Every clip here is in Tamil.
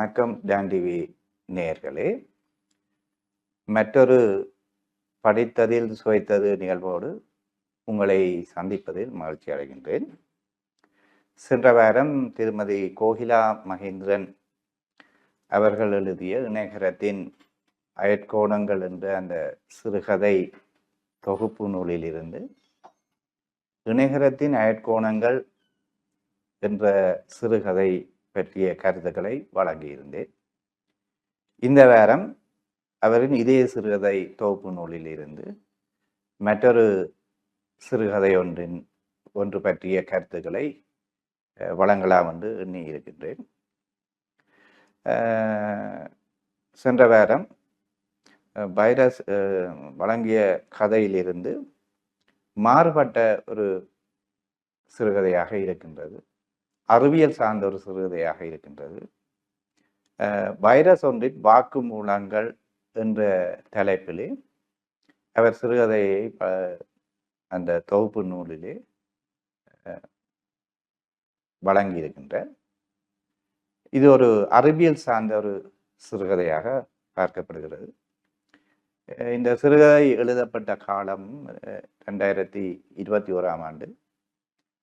வணக்கம் டான் டிவி நேர்களே மற்றொரு படித்ததில் சுவைத்தது நிகழ்வோடு உங்களை சந்திப்பதில் மகிழ்ச்சி அடைகின்றேன். சென்ற வாரம் திருமதி கோகிலா மகேந்திரன் அவர்கள் எழுதிய இணையகரத்தின் அயற்கோணங்கள் என்ற அந்த சிறுகதை தொகுப்பு நூலிலிருந்து இணையகரத்தின் அயற்கோணங்கள் என்ற சிறுகதை பற்றிய கருத்துக்களை வழங்கியிருந்தேன். இந்த வாரம் அவரின் இதய சிறுகதை தொகுப்பு நூலிலிருந்து மற்றொரு சிறுகதை ஒன்றின் ஒன்று பற்றிய கருத்துக்களை வழங்கலாம் என்று எண்ணி இருக்கின்றேன் சென்ற வாரம் வைரஸ் வழங்கிய கதையிலிருந்து மாறுபட்ட ஒரு சிறுகதையாக இருக்கின்றது. அறிவியல் சார்ந்த ஒரு சிறுகதையாக இருக்கின்றது. வைரஸ் ஒன்றின் வாக்கு மூலங்கள் என்ற தலைப்பிலே அவர் சிறுகதையை ப- அந்த தொகுப்பு நூலிலே அஹ், வழங்கியிருக்கின்றார். இது ஒரு அறிவியல் சார்ந்த ஒரு சிறுகதையாக பார்க்கப்படுகிறது. இந்த சிறுகதை எழுதப்பட்ட காலம் ரெண்டாயிரத்தி இருபத்தி ஓராம் ஆண்டு.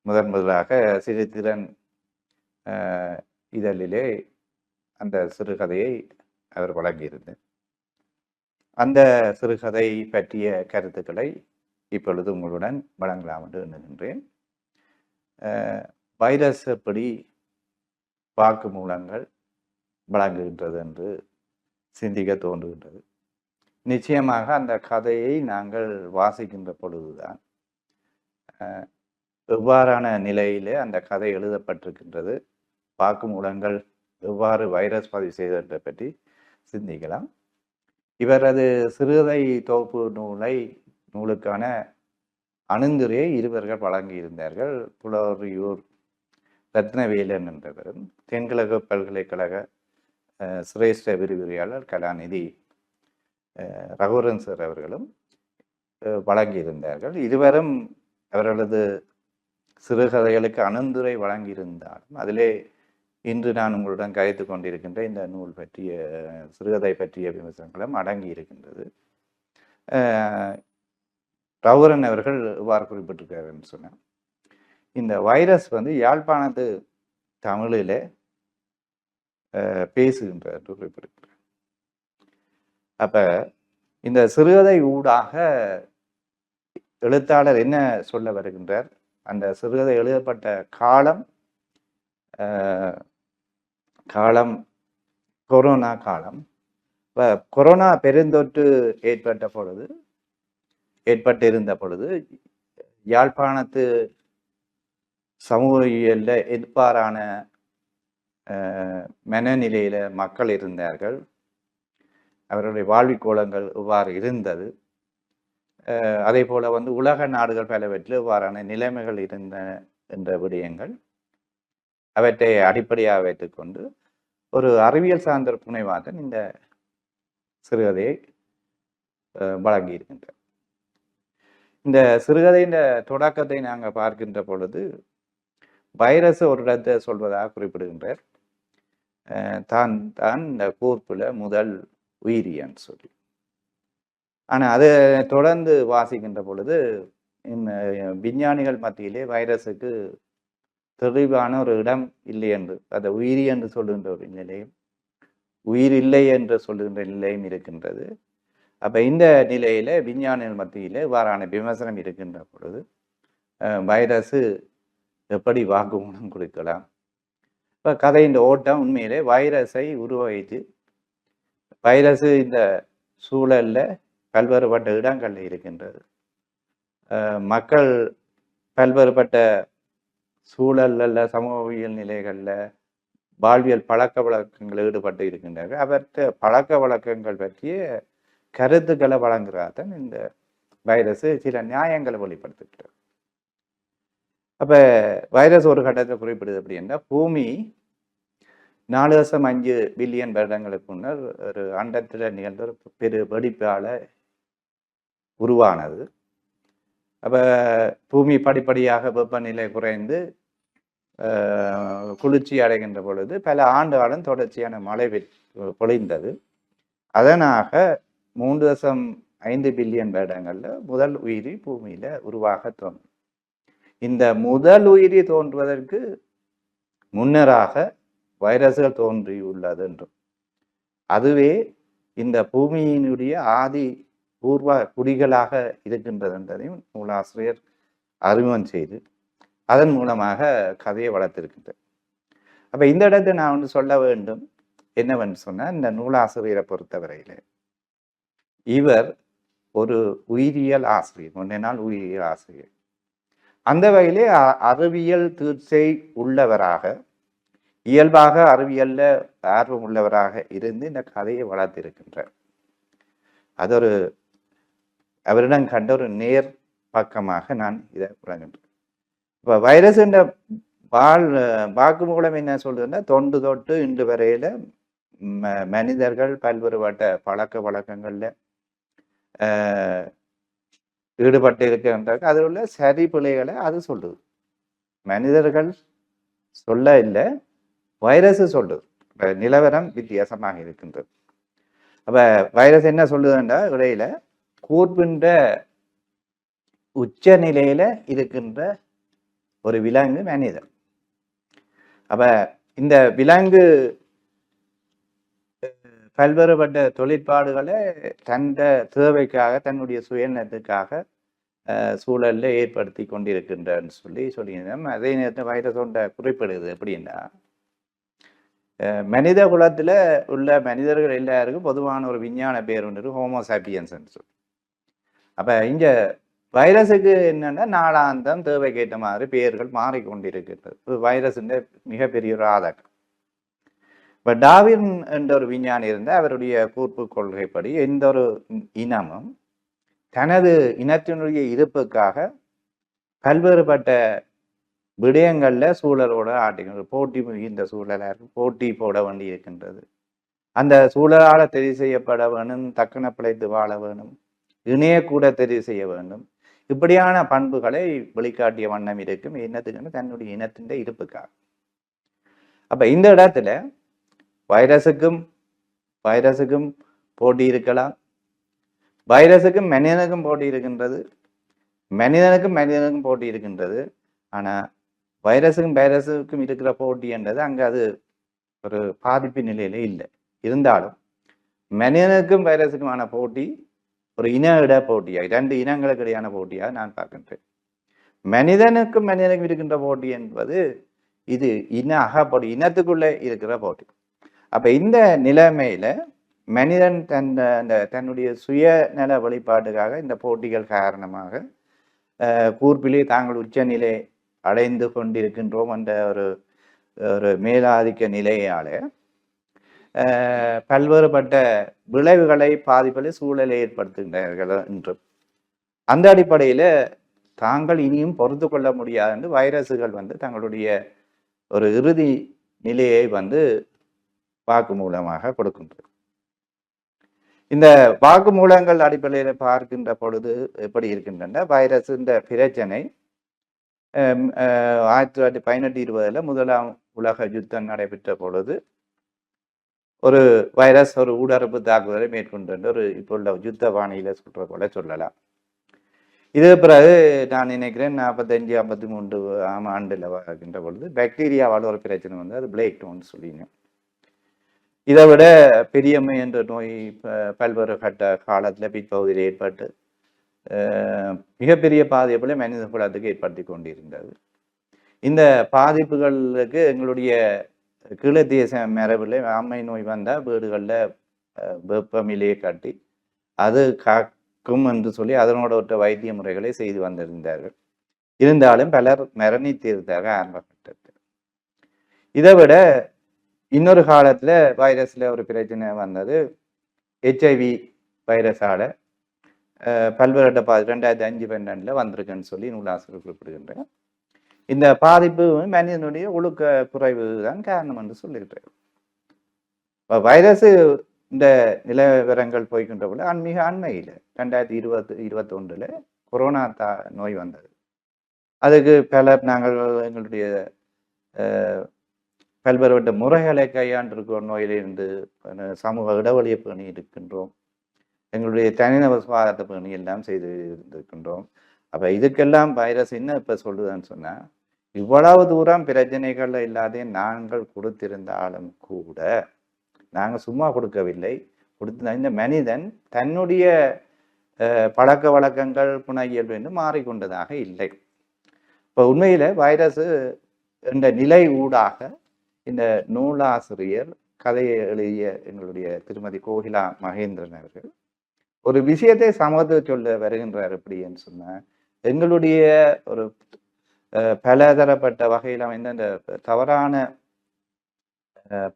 முதன் முதலாக சிறுத்திறன் இதழிலே அந்த சிறுகதையை அவர் வழங்கியிருந்தார். அந்த சிறுகதை பற்றிய கருத்துக்களை இப்பொழுது உங்களுடன் வழங்கலாம் என்று எண்ணுகின்றேன். வைரஸ் எப்படி வாக்குமூலங்கள் வழங்குகின்றது என்று சிந்திக்க தோன்றுகின்றது. நிச்சயமாக அந்த கதையை நாங்கள் வாசிக்கின்ற பொழுதுதான் எவ்வாறான நிலையிலே அந்த கதை எழுதப்பட்டிருக்கின்றது வாக்குமூலங்கள் எவ்வாறு வைரஸ் பதிவு செய்ததை பற்றி சிந்திக்கலாம். இவரது சிறுகதை தொகுப்பு நூலை நூலுக்கான அணுந்துரையை இருவர்கள் வழங்கியிருந்தார்கள். புலரியூர் ரத்னவேலன் என்றவரும் தென்கிழக்கு பல்கலைக்கழக சிரேஷ்ட விரிவுரையாளர் கலாநிதி அஹ், ரகுவரன் சார் அவர்களும் வழங்கியிருந்தார்கள். இருவரும் அவர்களது சிறுகதைகளுக்கு அணுந்துரை வழங்கியிருந்தாலும் அதிலே இன்று நான் உங்களுடன் கயத்து கொண்டிருக்கின்ற இந்த நூல் பற்றிய சிறுகதை பற்றிய விமர்சனங்களும் அடங்கி இருக்கின்றது. ரவுரன் அவர்கள் இவ்வாறு குறிப்பிட்டிருக்காருன்னு சொன்னேன். இந்த வைரஸ் வந்து யாழ்ப்பாணத்து தமிழில் பேசுகின்றார் என்று குறிப்பிட்டிருக்கிறார். அப்போ இந்த சிறுகதை ஊடாக எழுத்தாளர் என்ன சொல்ல வருகின்றார்? அந்த சிறுகதை எழுதப்பட்ட காலம் காலம் கொரோனா காலம். இப்போ கொரோனா பெருந்தொற்று ஏற்பட்ட பொழுது ஏற்பட்டிருந்த பொழுது யாழ்ப்பாணத்து சமூகியல்ல எதிர்ப்பாறான மனநிலையில் மக்கள் இருந்தார்கள். அவர்களுடைய வாழ்விக்கோலங்கள் இவ்வாறு இருந்தது. அதே போல் வந்து உலக நாடுகள் பலவற்றில் இவ்வாறான நிலைமைகள் இருந்த என்ற விடயங்கள். அவற்றை அடிப்படையாக வைத்துக்கொண்டு ஒரு அறிவியல் சார்ந்த புனைவாதன் இந்த சிறுகதையை வழங்கி இருக்கின்றார் இந்த சிறுகதையின் தொடக்கத்தை நாங்கள் பார்க்கின்ற பொழுது வைரஸ் ஒரு இடத்தை சொல்வதாக குறிப்பிடுகின்றார். தான் தான் இந்த கூர்ப்பில் முதல் உயிரியன்னு சொல்லி. ஆனால் அதை தொடர்ந்து வாசிக்கின்ற பொழுது இந்த விஞ்ஞானிகள் மத்தியிலே வைரஸுக்கு தெளிவான ஒரு இடம் இல்லை என்று அதை உயிரி என்று சொல்லுகின்ற ஒரு நிலையும் உயிர் இல்லை என்று சொல்லுகின்ற நிலையும் இருக்கின்றது. அப்போ இந்த நிலையில் விஞ்ஞானிகள் மத்தியில் இவ்வாறான விமர்சனம் இருக்கின்ற பொழுது வைரஸு எப்படி வாக்குமூலம் கொடுக்கலாம்? இப்போ கதையின் ஓட்டம் உண்மையிலே வைரஸை உருவகித்து வைரஸ் இந்த சூழலில் பல்வேறுபட்ட இடங்களில் இருக்கின்றது. மக்கள் பல்வேறுபட்ட சூழல்ல சமூகவியல் நிலைகளில் வாழ்வியல் பழக்க வழக்கங்கள் ஈடுபட்டு இருக்கின்றார்கள். அவற்றை பழக்க வழக்கங்கள் பற்றிய கருத்துக்களை வழங்குறாதான் இந்த வைரஸ் சில நியாயங்களை வெளிப்படுத்துகிறது. அப்ப வைரஸ் ஒரு கட்டத்தில் குறிப்பிடுது அப்படின்னா பூமி நாலு தசம் அஞ்சு பில்லியன் வருடங்களுக்கு முன்னர் ஒரு அண்டத்தில் நிகழ்ந்த ஒரு பெரு வெடிப்பால உருவானது. அப்போ பூமி படிப்படியாக வெப்பநிலை குறைந்து குளிர்ச்சி அடைகின்ற பொழுது பல ஆண்டுகாலம் தொடர்ச்சியான மழை பெ- பொழிந்தது. அதனாக மூன்று தசம் ஐந்து பில்லியன் வருடங்களில் முதல் உயிரி பூமியில் உருவாக தோன்றும். இந்த முதல் உயிரி தோன்றுவதற்கு முன்னராக வைரஸ்கள் தோன்றியுள்ளது என்றும். அதுவே இந்த பூமியினுடைய ஆதி பூர்வ குடிகளாக இருக்கின்றது என்பதையும் நூலாசிரியர் அறிமுகம் செய்து அதன் மூலமாக கதையை வளர்த்திருக்கின்றார். அப்போ இந்த இடத்தை நான் ஒன்று சொல்ல வேண்டும். என்னவென்று சொன்னால் இந்த நூலாசிரியரை பொறுத்தவரையில் இவர் ஒரு உயிரியல் ஆசிரியர் முன்னே நாள் உயிரியல் ஆசிரியர். அந்த வகையிலே அ- அறிவியல் தீர்ச்சை உள்ளவராக இயல்பாக அறிவியலில் ஆர்வம் உள்ளவராக இருந்து இந்த கதையை வளர்த்திருக்கின்றார். அது ஒரு அவரிடம் கண்ட ஒரு நேர் பக்கமாக நான் இதை வழங்குகின்றேன் இப்போ வைரஸ் என்ற பால் வாக்குமூலம் என்ன சொல்றதுன்னா தொண்டு தொட்டு இன்று வரையில ம- மனிதர்கள் பல்வேறுபட்ட பழக்க வழக்கங்களில் ஈடுபட்டு இருக்கின்றாங்க அதில் உள்ள சரி பிழைகளை அது சொல்லுது. மனிதர்கள் சொல்ல இல்லை வைரஸ் சொல்லுது. நிலவரம் வித்தியாசமாக இருக்கின்றது. அப்போ வைரஸ் என்ன சொல்லுதுன்னா இடையில கூர்பின்ற உச்ச நிலையில இருக்கின்ற ஒரு விலங்கு மனிதன் அப்ப இந்த விலங்கு பல்வேறுபட்ட தொழிற்பாடுகளை தந்த தேவைக்காக தன்னுடைய சுயநலத்துக்காக அஹ், சூழல்ல ஏற்படுத்தி கொண்டிருக்கின்றன்னு சொல்லி சொல்லியிருந்தோம் அதே நேரத்தில் வைரஸ் ஒன்றை குறிப்பிடுது எப்படின்னா மனித குலத்துல உள்ள மனிதர்கள் எல்லாருக்கும் பொதுவான ஒரு விஞ்ஞான பேர் ஒன்று இருக்கு ஹோமோசாப்பியன்ஸ் சொல்லி. அப்போ இங்கே வைரஸுக்கு என்னென்னா நாளாந்தம் தேவைக்கேற்ற மாதிரி பெயர்கள் மாறிக்கொண்டிருக்கின்றது வைரஸுன்ற மிகப்பெரிய ஒரு ஆதகம். இப்போ டாவின் என்ற ஒரு விஞ்ஞானி இருந்த அவருடைய கூர்ப்பு கொள்கைப்படி எந்த ஒரு இனமும் தனது இனத்தினுடைய இருப்புக்காக பல்வேறுபட்ட விடயங்களில் சூழலோட ஆட்டிக்கிறது போட்டி மிகுந்த சூழலாக இருக்கும் போட்டி போட வேண்டி இருக்கின்றது அந்த சூழலால் தெரிவு செய்யப்பட வேணும் தக்கன பிழைத்து வாழ வேணும். இணையக்கூட தெரிவு செய்ய வேண்டும். இப்படியான பண்புகளை வெளிக்காட்டிய வண்ணம் இருக்கும். என்னத்துக்குன்னு தன்னுடைய இனத்தின் இருப்புக்காக. அப்ப இந்த இடத்துல வைரஸுக்கும் வைரஸுக்கும் போட்டி இருக்கலாம். வைரஸுக்கும் மனிதனுக்கும் போட்டி இருக்கின்றது. மனிதனுக்கும் மனிதனுக்கும் போட்டி இருக்கின்றது. ஆனா வைரஸுக்கும் வைரஸுக்கும் இருக்கிற போட்டி என்றது அங்க அது ஒரு பாதிப்பு நிலையில இல்லை. இருந்தாலும் மனிதனுக்கும் வைரஸுக்குமான போட்டி ஒரு இன இட போட்டியா? இரண்டு இனங்களுக்கு இடையான போட்டியாக நான் பார்க்கின்றேன். மனிதனுக்கும் மனிதனுக்கும் இருக்கின்ற போட்டி என்பது இது இன அகப்போட்டி இனத்துக்குள்ளே இருக்கிற போட்டி. அப்ப இந்த நிலைமையில மனிதன் தன் அந்த தன்னுடைய சுயநல வழிபாட்டுக்காக இந்த போட்டிகள் காரணமாக கூர்ப்பிலே தாங்கள் உச்சநிலை அடைந்து கொண்டிருக்கின்றோம் என்ற ஒரு ஒரு மேலாதிக்க நிலையால பல்வேறுபட்ட விளைவுகளை பாதிப்பதை சூழலை ஏற்படுத்துகின்றார்கள் அந்த அடிப்படையில் தாங்கள் இனியும் பொறுத்து கொள்ள முடியாது என்று வைரஸுகள் வந்து தங்களுடைய ஒரு இறுதி நிலையை வந்து வாக்கு மூலமாக கொடுக்கின்றது. இந்த வாக்குமூலங்கள் அடிப்படையில் பார்க்கின்ற பொழுது எப்படி இருக்கின்றன வைரஸ் இந்த பிரச்சனை ஆயிரத்தி தொள்ளாயிரத்தி பதினெட்டு இருபதில் முதலாம் உலக யுத்தம் நடைபெற்ற பொழுது ஒரு வைரஸ் ஒரு ஊடரப்பு தாக்குதலை மேற்கொண்டு ஒரு இப்போ உள்ள யுத்த பாணியில சுற்ற போல சொல்லலாம். இது பிறகு நான் நினைக்கிறேன் நாற்பத்தஞ்சு ஐம்பத்தி மூன்று ஆம் ஆண்டில் வருகின்ற பொழுது பாக்டீரியாவால் ஒரு பிரச்சனை வந்து அது பிளேக் டோன்னு சொல்லிங்க இதை விட பெரியம்மை என்ற நோய் பல்வேறு கட்ட காலத்தில் பிற்பகுதியில் ஏற்பட்டு மிகப்பெரிய பாதிப்புகளை மனித குலத்துக்கு ஏற்படுத்தி கொண்டிருந்தது. இந்த பாதிப்புகளுக்கு எங்களுடைய கீழத்தேச மரபில் ஆமை நோய் வந்தால் வீடுகளில் வெப்பமிலையை காட்டி அது காக்கும் என்று சொல்லி அதனோட ஒற்ற வைத்திய முறைகளை செய்து வந்திருந்தார்கள். இருந்தாலும் பலர் மரணித்திருந்தார்கள் ஆரம்ப கட்டத்தில் இதை விட இன்னொரு காலத்துல வைரஸ்ல ஒரு பிரச்சனை வந்தது. ஹெச்ஐவி வைரஸால அஹ், பல்வேறு பா ரெண்டாயிரத்தி அஞ்சு பன்னெண்டில் வந்திருக்குன்னு சொல்லி நூலாசிரியர் குறிப்பிடுகின்றேன் இந்த பாதிப்பு மனிதனுடைய ஒழுக்க குறைவு தான் காரணம் என்று சொல்லியிருக்கிறார் இப்போ வைரஸ் இந்த நிலவரங்கள் போய்கின்ற போல ஆன்மீக அண்மையில் ரெண்டாயிரத்தி இருபத்தி இருபத்தொன்றில் கொரோனா தா நோய் வந்தது. அதுக்கு பலர் நாங்கள் எங்களுடைய அஹ், பல்வேறுபட்ட முறைகளை கையாண்டிருக்கிறோம் நோயிலிருந்து சமூக இடைவெளியை பேணி இருக்கின்றோம். எங்களுடைய தனிநபர் சுகாதாரத்தை பணி எல்லாம் செய்து இருந்திருக்கின்றோம். அப்போ இதுக்கெல்லாம் வைரஸ் என்ன இப்போ சொல்லுதான்னு சொன்னால் இவ்வளவு தூரம் பிரச்சனைகள் இல்லாதே நாங்கள் கொடுத்திருந்தாலும் கூட நாங்கள் சும்மா கொடுக்கவில்லை. கொடுத்த இந்த மனிதன் தன்னுடைய பழக்க வழக்கங்கள் புனையியல் என்று மாறிக்கொண்டதாக இல்லை. இப்போ உண்மையில் வைரஸ் என்ற நிலை ஊடாக இந்த நூலாசிரியர் கதையை எழுதிய எங்களுடைய திருமதி கோகிலா மகேந்திரன் அவர்கள் ஒரு விஷயத்தை சமத்து சொல்ல வருகின்றார் எப்படின்னு சொன்னால் எங்களுடைய ஒரு பலதரப்பட்ட வகையில் அமைந்த இந்த தவறான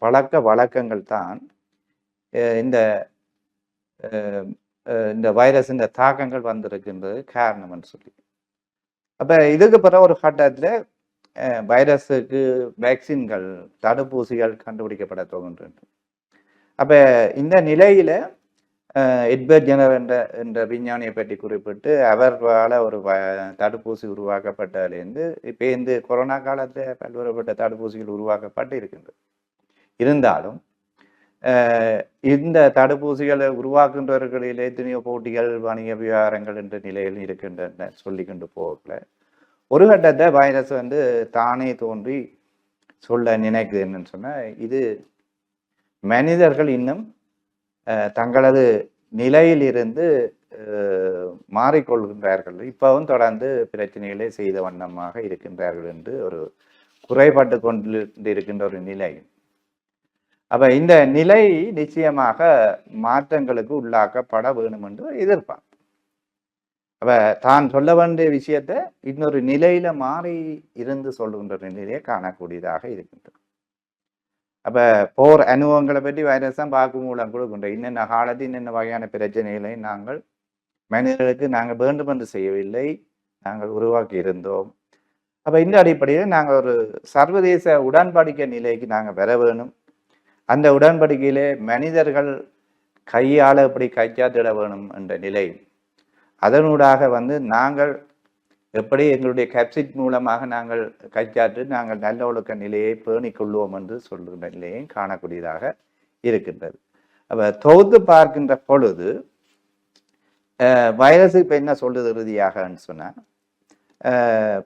பழக்க வழக்கங்கள் தான் இந்த இந்த வைரஸ் இந்த வைரஸின் தாக்கங்கள் வந்திருக்கின்றது காரணம்னு சொல்லி. அப்போ இதுக்கு பிறகு ஒரு கட்டத்தில் வைரஸுக்கு வேக்சின்கள் தடுப்பூசிகள் கண்டுபிடிக்கப்பட தோன்றுன்றது அப்போ இந்த நிலையில் எட்வர்ட் ஜெனர் என்ற என்ற விஞ்ஞானியை பற்றி குறிப்பிட்டு அவரால் ஒரு வ- தடுப்பூசி உருவாக்கப்பட்டதுலேருந்து இப்போ இந்த கொரோனா காலத்தில் பல்வேறுபட்ட தடுப்பூசிகள் உருவாக்கப்பட்டு இருக்கின்றது. இருந்தாலும் இந்த தடுப்பூசிகளை உருவாக்குன்றவர்களில் எத்தனையோ போட்டிகள் வணிக விவகாரங்கள் என்ற நிலையில் இருக்கின்றன சொல்லிக்கொண்டு போகல. ஒரு கட்டத்தை வைரஸ் வந்து தானே தோன்றி சொல்ல நினைக்குது என்னன்னு சொன்னால் இது மனிதர்கள் இன்னும் தங்களது நிலையிலிருந்து மாறிக்கொள்கின்றார்கள். இப்பவும் தொடர்ந்து பிரச்சனைகளை செய்த வண்ணமாக இருக்கின்றார்கள் என்று ஒரு குறைபட்டு கொண்டு இருக்கின்ற ஒரு நிலை. அப்ப இந்த நிலை நிச்சயமாக மாற்றங்களுக்கு உள்ளாக்கப்பட வேணும் என்று எதிர்ப்பார் அப்ப தான் சொல்ல வேண்டிய விஷயத்தை இன்னொரு நிலையில மாறி இருந்து சொல்லுகின்ற ஒரு நிலையை காணக்கூடியதாக இருக்கின்றது. அப்போ போர் அனுபவங்களை பற்றி வைரஸாக பார்க்கும் மூலம் கொடுக்கின்ற இன்னென்ன காலத்தில் இன்னென்ன வகையான பிரச்சனைகளை நாங்கள் மனிதர்களுக்கு நாங்கள் வேண்டும் என்று செய்யவில்லை. நாங்கள் உருவாக்கி இருந்தோம். அப்போ இந்த அடிப்படையில் நாங்கள் ஒரு சர்வதேச உடன்படிக்கை நிலைக்கு நாங்கள் பெற வேணும். அந்த உடன்படிக்கையிலே மனிதர்கள் கையால் எப்படி கைச்சாத்திட வேணும் என்ற நிலை. அதனூடாக வந்து நாங்கள் எப்படி எங்களுடைய கேப்சிட் மூலமாக நாங்கள் கைச்சாற்று நாங்கள் நல்ல ஒழுக்க நிலையை பேணிக் கொள்வோம் என்று சொல்கின்ற நிலையும் காணக்கூடியதாக இருக்கின்றது. அப்போ தொகுத்து பார்க்கின்ற பொழுது வைரஸ் இப்போ என்ன சொல்றது இறுதியாகன்னு சொன்னால்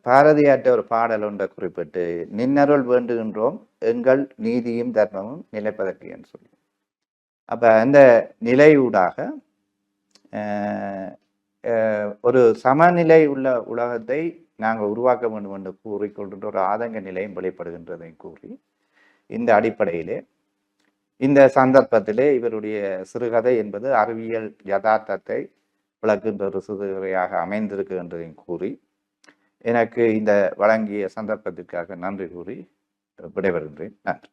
பாரதியாற்ற ஒரு பாடல் ஒன்றை குறிப்பிட்டு நின்னருள் வேண்டுகின்றோம் எங்கள் நீதியும் தர்மமும் நிலைப்பதற்கு என்று சொல்லி. அப்போ அந்த நிலையூடாக ஒரு சமநிலை உள்ள உலகத்தை நாங்கள் உருவாக்க வேண்டும் என்று கூறிக்கொள்கின்ற ஒரு ஆதங்க நிலையும் வெளிப்படுகின்றதை கூறி இந்த அடிப்படையிலே இந்த சந்தர்ப்பத்திலே இவருடைய சிறுகதை என்பது அறிவியல் யதார்த்தத்தை விளக்குகின்ற ஒரு சிறுகதையாக அமைந்திருக்கின்றதையும் கூறி எனக்கு இந்த வழங்கிய சந்தர்ப்பத்திற்காக நன்றி கூறி விடைபெறுகின்றேன். நன்றி.